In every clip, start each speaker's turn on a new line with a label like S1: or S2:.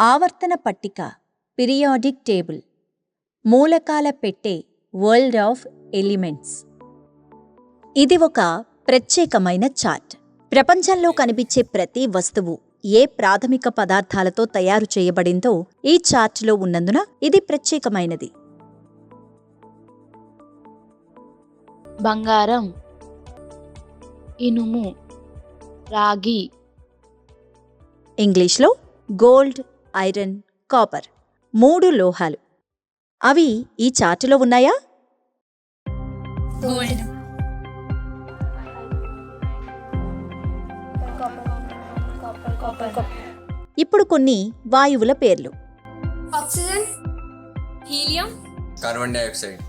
S1: ఆవర్తన పట్టిక periodic table. మూలకాల పెట్టె వరల్డ్ ఆఫ్ ఎలిమెంట్స్. ఇది ఒక ప్రత్యేకమైన చార్ట్. ప్రపంచంలో కనిపించే ప్రతి వస్తువు ఏ ప్రాథమిక పదార్థాలతో తయారు చేయబడిందో ఈ చార్టులో ఉన్నందున ఇది ప్రత్యేకమైనది.
S2: బంగారం ఇనుము రాగి.
S1: ఇంగ్లీష్లో గోల్డ్ ఐరన్ కాపర్ మూడు లోహాలు. అవి ఈ చార్టులో ఉన్నాయా? ఇప్పుడు కొన్ని వాయువుల పేర్లు.
S3: Carbon dioxide.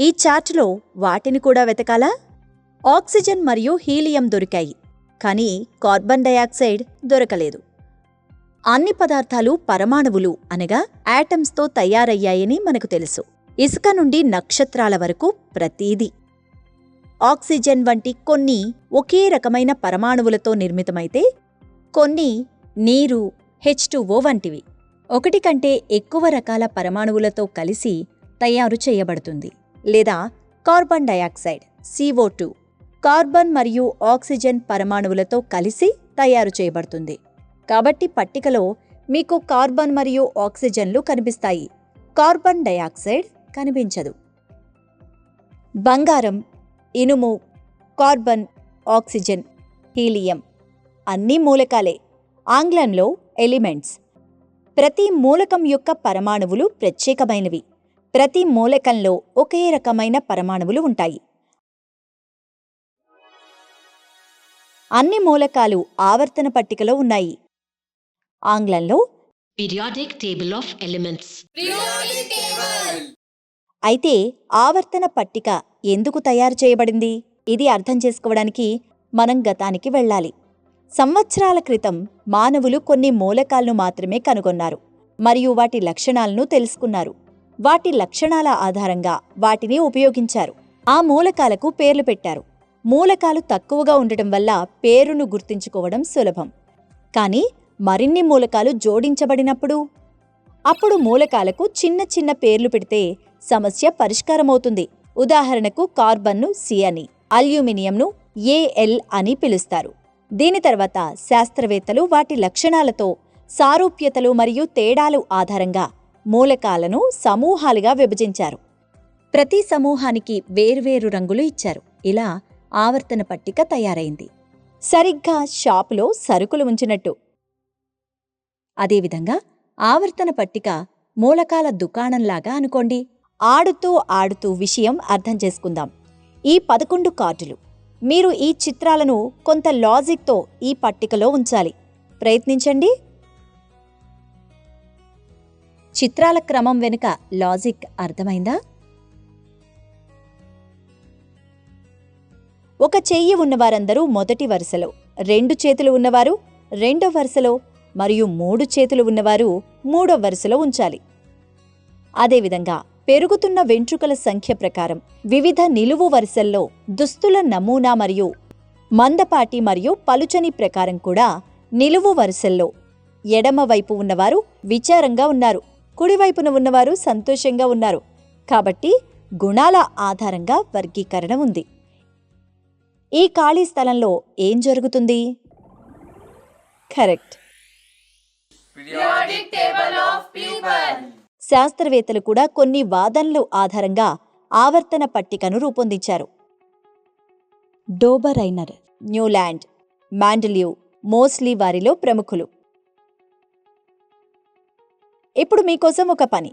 S1: ఈ చార్టులో వాటిని కూడా వెతకాలా? ఆక్సిజన్ మరియు హీలియం దొరికాయి కానీ కార్బన్ డయాక్సైడ్ దొరకలేదు. అన్ని పదార్థాలు పరమాణువులు అనగా యాటమ్స్తో తయారయ్యాయని మనకు తెలుసు. ఇసుక నుండి నక్షత్రాల వరకు ప్రతీదీ. ఆక్సిజన్ వంటి కొన్ని ఒకే రకమైన పరమాణువులతో నిర్మితమైతే కొన్ని నీరు హెచ్ వంటివి. ఒకటి కంటే ఎక్కువ రకాల పరమాణువులతో కలిసి తయారు చేయబడుతుంది. లేదా కార్బన్ డయాక్సైడ్ CO2 కార్బన్ మరియు ఆక్సిజన్ పరమాణువులతో కలిసి తయారు చేయబడుతుంది. కాబట్టి పట్టికలో మీకు కార్బన్ మరియు ఆక్సిజన్లు కనిపిస్తాయి. కార్బన్ డయాక్సైడ్ కనిపించదు. బంగారం ఇనుము కార్బన్ ఆక్సిజన్ హీలియం అన్నీ మూలకాలే. ఆంగ్లంలో ఎలిమెంట్స్. ప్రతి మూలకం యొక్క పరమాణువులు ప్రత్యేకమైనవి. ప్రతి మూలకంలో ఒకే రకమైన పరమాణువులు ఉంటాయి. అన్ని మూలకాలు ఆవర్తన పట్టికలో ఉన్నాయి. ఆంగ్లంలో
S4: Periodic table of elements.
S1: అయితే ఆవర్తన పట్టిక ఎందుకు తయారు చేయబడింది? ఇది అర్థం చేసుకోవడానికి మనం గతానికి వెళ్ళాలి. సంవత్సరాల క్రితం మానవులు కొన్ని మూలకాలను మాత్రమే కనుగొన్నారు మరియు వాటి లక్షణాలను తెలుసుకున్నారు. వాటి లక్షణాల ఆధారంగా వాటిని ఉపయోగించారు. ఆ మూలకాలకు పేర్లు పెట్టారు. మూలకాలు తక్కువగా ఉండటం వల్ల పేరును గుర్తుంచుకోవడం సులభం. కానీ మరిన్ని మూలకాలు జోడించబడినప్పుడు? అప్పుడు మూలకాలకు చిన్న చిన్న పేర్లు పెడితే సమస్య పరిష్కారమవుతుంది. ఉదాహరణకు కార్బన్ను సి అని అల్యూమినియంను ఏఎల్ అని పిలుస్తారు. దీని తర్వాత శాస్త్రవేత్తలు వాటి లక్షణాలతో సారూప్యతలు మరియు తేడాలు ఆధారంగా మూలకాలను సమూహాలుగా విభజించారు. ప్రతి సమూహానికి వేర్వేరు రంగులు ఇచ్చారు. ఇలా ఆవర్తన పట్టిక తయారైంది. సరిగ్గా షాపులో సరుకులు ఉంచినట్టు అదేవిధంగా ఆవర్తన పట్టిక మూలకాల దుకాణంలాగా అనుకోండి. ఆడుతూ ఆడుతూ విషయం అర్థం చేసుకుందాం. ఈ పదకొండు కార్డులు. మీరు ఈ చిత్రాలను కొంత లాజిక్తో ఈ పట్టికలో ఉంచాలి. ప్రయత్నించండి. చిత్రాల క్రమం వెనుక లాజిక్ అర్థమైందా? ఒక చెయ్యి ఉన్నవారందరూ మొదటి వరుసలో రెండు చేతులు ఉన్నవారు రెండో వరుసలో మరియు మూడు చేతులు ఉన్నవారు మూడో వరుసలో ఉంచాలి. అదేవిధంగా పెరుగుతున్న వెంట్రుకల సంఖ్య ప్రకారం వివిధ నిలువు వరుసల్లో దుస్తుల నమూనా మరియు మందపాటి మరియు పలుచని ప్రకారం కూడా నిలువు వరుసల్లో ఎడమవైపు ఉన్నవారు విచారంగా ఉన్నారు కుడివైపున ఉన్నవారు సంతోషంగా ఉన్నారు. కాబట్టి గుణాల ఆధారంగా వర్గీకరణ ఉంది. ఈ ఖాళీ స్థలంలో ఏం జరుగుతుంది? Correct.
S5: Periodic table of people.
S1: శాస్త్రవేత్తలు కూడా కొన్ని వాదనలు ఆధారంగా ఆవర్తన పట్టికను రూపొందించారు. డోబరైనర్ న్యూలాండ్ మాండలియూ మోస్లీ వారిలో ప్రముఖులు. ఇప్పుడు మీకోసం ఒక పని.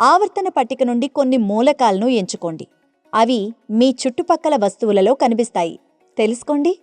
S1: ఆవర్తన పట్టిక నుండి కొన్ని మూలకాలను ఎంచుకోండి. అవి మీ చుట్టుపక్కల వస్తువులలో కనిపిస్తాయి. తెలుసుకోండి.